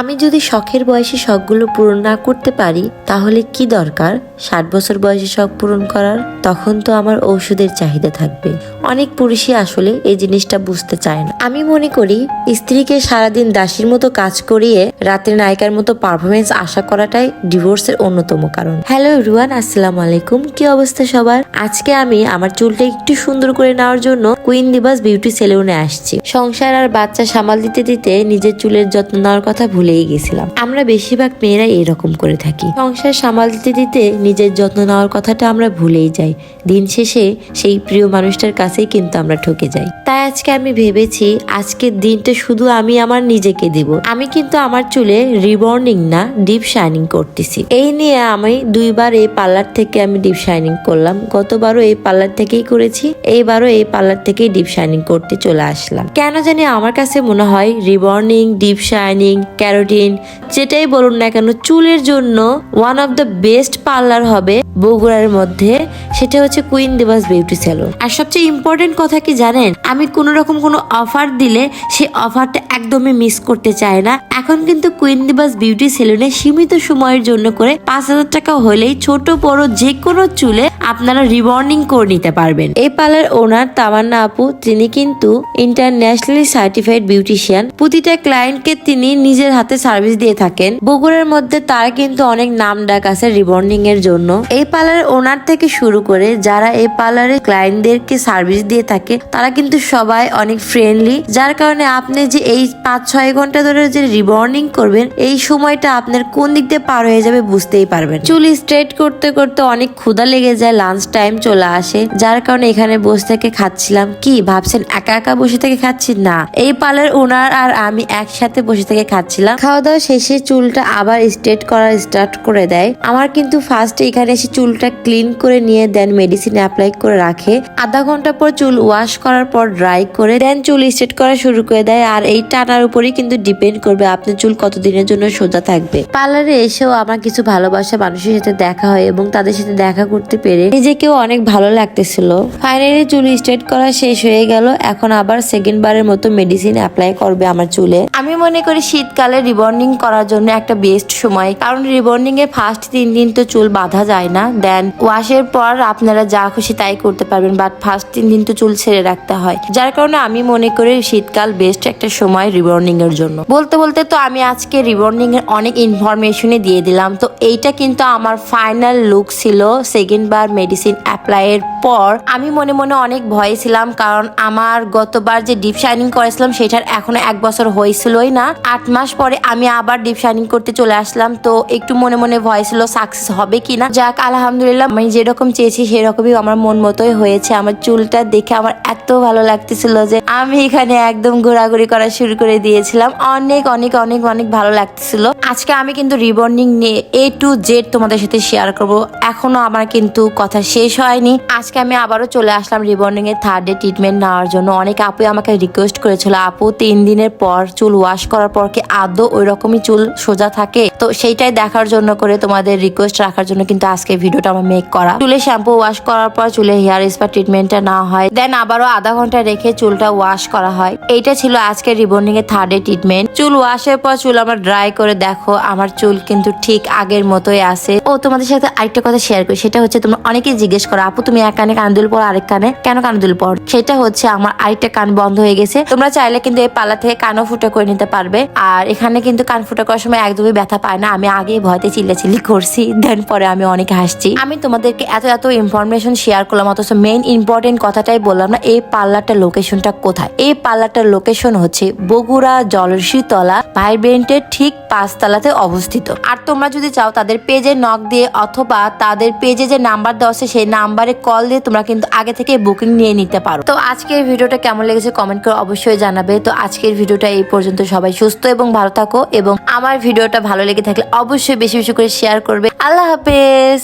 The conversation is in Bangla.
আমি যদি শখের বয়সে শখগুলো পূরণ না করতে পারি, তাহলে কি দরকার? ষাট বছর বয়সে শখ পূরণ করার? তখন তো আমার ঔষধের চাহিদা থাকবে। অনেক পুরুষই আসলে এই জিনিসটা বুঝতে চায় না। আমি মনে করি, স্ত্রীকে সারাদিন দাসীর মতো কাজ করিয়ে রাতের নায়িকার মতো পারফরমেন্স আশা করাটাই ডিভোর্সের অন্যতম কারণ। হ্যালো রুয়ান আসসালামু আলাইকুম। কি অবস্থা সবার? আজকে আমি আমার চুলটা একটু সুন্দর করে নেওয়ার জন্য কুইন দিবাস বিউটি সেলুনে আসছি। সংসার আর বাচ্চা সামাল দিতে দিতে নিজের চুলের যত্ন নেওয়ার কথা ভুলেই গেছিলাম। আমরা বেশিরভাগ মেয়েরা এরকম করে থাকি। সংসার সামাল দিতে দিতে নিজের যত্ন নেওয়ার কথাটা আমরা ভুলেই যাই। দিন শেষে সেই প্রিয় মানুষটার কাছেই কিন্তু আমরা ঠকে যাই। তাই আজকে আমি ভেবেছি, আজকের দিনটা শুধু আমি আমার নিজেকে দেব। আমি কিন্তু আমার চুলে রিবর্নিং না, ডিপ শাইনিং করতেছি। এই নিয়ে আমি দুইবার এই পার্লার থেকে আমি ডিপ শাইনিং করলাম। গতবারও এই পার্লার থেকেই করেছি। এইবারও এই পার্লার থেকেই ডিপ শাইনিং করতে চলে আসলাম। কেন জানি আমার কাছে মনে হয়, রিবর্নিং, ডিপ শাইনিং ক্যারোটিন, যেটাই বলুন না কেন, চুলের জন্য one of the best parlour হবে বগুড়ার মধ্যে, সেটা হচ্ছে কুইন দিবাস বিউটি স্যালন আর সবচেয়ে ইম্পর্টেন্ট কথা কি জানেন? আমি কোনো রকম কোনো অফার দিলে সেই অফারটা একদমই মিস করতে চাই না। এখন কিন্তু কুইন দিবাস বিউটি সেলুনে সীমিত সময়ের জন্য করে পাঁচ হাজার টাকা হলেই ছোট, বড় যে কোনো চুলে আপনারা রিবর্নিং করে নিতে পারবেন। এই পার্লার ওনার তামান্না আপু, তিনি কিন্তু ইন্টারন্যাশনালি সার্টিফাইড বিউটিশিয়ান প্রতিটা ক্লায়েন্টকে তিনি নিজের হাতে সার্ভিস দিয়ে থাকেন। বগুড়ার মধ্যে তার কিন্তু অনেক নাম ডাক আছে রিবর্নিং এর জন্য। এই পার্লার ওনার থেকে শুরু করে যারা এই পার্লারে ক্লায়েন্টদেরকে সার্ভিস দিয়ে থাকে, তারা কিন্তু সবাই অনেক ফ্রেন্ডলি যার কারণে আপনি যে এই পাঁচ ছয় ঘণ্টা ধরে যে রিবর্নিং করবেন, এই সময়টা আপনার কোন দিক দিয়ে পার হয়ে যাবে বুঝতেই পারবেন। চুল স্ট্রেট করতে করতে অনেক ক্ষুধা লেগে যায় লাঞ্চ টাইম চলে আসে। যার কারণে এখানে বসে থেকে খাচ্ছিলাম। কি ভাবছেন, একা একা বসে থেকে খাচ্ছি না। এই পার্লার ওনার আর আমি একসাথে বসে থেকে খাচ্ছিলাম। খাওয়া দাওয়া শেষে চুলটা আবার স্ট্রেট করা স্টার্ট করে দেয়। আমার কিন্তু ফার্স্টে এখানে এসে চুলটা ক্লিন করে নিয়ে দেন মেডিসিন অ্যাপ্লাই করে রাখে। আধা ঘণ্টা পর চুল ওয়াশ করার পর ড্রাই করে দেন চুল স্ট্রেট করা শুরু করে দেয়। আর এই টানার উপরেই কিন্তু ডিপেন্ড করবে আপনার চুল কতদিনের জন্য সোজা থাকবে। পার্লারে এসেও আমার কিছু ভালোবাসা মানুষের সাথে দেখা হয় এবং তাদের সাথে দেখা করতে পেরে নিজেকেও অনেক ভালো লাগতেছিল। ফাইনালি চুল স্ট্রেট করা শেষ হয়ে গেল। এখন আবার সেকেন্ড বারের মতো মেডিসিন অ্যাপ্লাই করবে আমার চুলে। আমি মনে করি শীতকালে রিবর্নিং করার জন্য একটা বেস্ট সময়। কারণ রিবর্নিং এর ফার্স্ট তিন দিন তো চুল বাঁধা যায় না। দেন ওয়াশের পর আপনারা যা খুশি তাই করতে পারবেন বাট ফার্স্ট তিন দিন তো চুল ছেড়ে রাখতে হয়। যার কারণে আমি মনে করি শীতকাল বেস্ট একটা সময় রিবর্নিং এর জন্য। বলতে বলতে তো আমি আজকে রিবর্নিং এর অনেক ইনফরমেশনই দিয়ে দিলাম। তো এইটা কিন্তু আমার ফাইনাল লুক ছিল সেকেন্ড বার মেডিসিন অ্যাপ্লাই এর পর। আমি মনে মনে অনেক ভয়ে ছিলাম, কারণ আমার গতবার যে ডিপ শাইনিং করেছিলাম, সেটার এখনও এক বছর হয়েছিলই না। আট মাস পরে আমি আবার ডিপ শাইনিং করতে চলে আসলাম। তো একটু মনে মনে ভয় ছিল সাকসেস হবে কিনা? যাক, আলহামদুলিল্লাহ, আমি যেরকম চেয়েছি সেরকমই আমার মন মতোই হয়েছে। আমার চুলটা দেখে আমার এত ভালো লাগতেছিল যে আমি এখানে একদম ঘোরাঘুরি করা শুরু করে দিয়েছিলাম। অনেক অনেক অনেক অনেক ভালো লাগতেছিল। আজকে আমি কিন্তু রিবর্নিং নিয়ে এ টু জেড তোমাদের সাথে শেয়ার করব। এখনও আমার কিন্তু কথা শেষ হয়নি। আজকে আমি আবারও চলে আসলাম রিবর্নিং এর থার্ড ডে ট্রিটমেন্ট নেওয়ার জন্য। অনেক আপু আমাকে রিকোয়েস্ট করেছিল, আপু, তিন দিনের পর চুল ওয়াশ করার পর কি আদৌ ওই রকমই চুল সোজা থাকে। তো সেইটাই দেখার জন্য করে তোমাদের রিকোয়েস্ট রাখার জন্য কিন্তু আজকে ভিডিওটা আমার মেক করা। চুলে শ্যাম্পু ওয়াশ করার পর চুলে হেয়ার স্পা ট্রিটমেন্টটা না হয়। দেন আবারও আধা ঘণ্টা রেখে চুলটা ওয়াশ করা হয়। এইটা ছিল আজকে রিবর্নিং এর থার্ড ডে ট্রিটমেন্ট চুল ওয়াশের পর চুল আমার ড্রাই করে দেখো, আমার চুল কিন্তু ঠিক আগের মতোই আছে। ও, তোমাদের সাথে আরেকটা কথা শেয়ার করি, সেটা হচ্ছে তোমরা অনেকেই জিজ্ঞেস করো, আপু, তুমি এক কানে কান দুল পর আরেক কানে কেন কান দুল পর সেটা হচ্ছে আমার আরেকটা কান বন্ধ হয়ে গেছে। তোমরা চাইলে কিন্তু এই পাল্লা থেকে কানও ফুটা করে নিতে পারবে। আর এখানে কিন্তু কান ফুটা করার সময় একদমই ব্যথা পায় না। আমি আগেই ভয়তে চিল্লাচিল্লি করছি, দেন পরে আমি অনেক হাসছি। আমি তোমাদেরকে এত এত ইনফরমেশন শেয়ার করলাম, অথচ মেইন ইম্পর্টেন্ট কথাটাই বললাম না, এই পার্লারটার লোকেশনটা কোথায়? এই পার্লারটার লোকেশন হচ্ছে বগুড়া জলসিতলা ভাইব্রেন্টের ঠিক পাঁচতলাতে অবস্থিত। আর তোমরা যদি চাও তাদের পেজে নক দিয়ে অথবা তাদের পেজে যে নাম্বার দেওয়া আছে, সেই নাম্বারে কল দিয়ে তোমরা কিন্তু আগে থেকে বুকিং নিয়ে নিতে পারো। তো আজকের ভিডিওটা কেমন লেগেছে কমেন্ট করে অবশ্যই জানাবে। তো আজকের ভিডিওটা এই পর্যন্ত। সবাই সুস্থ এবং ভালো থাকো এবং আমার ভিডিওটা ভালো লেগে থাকলে অবশ্যই বেশি বেশি করে শেয়ার করবে। আল্লাহ হাফেজ।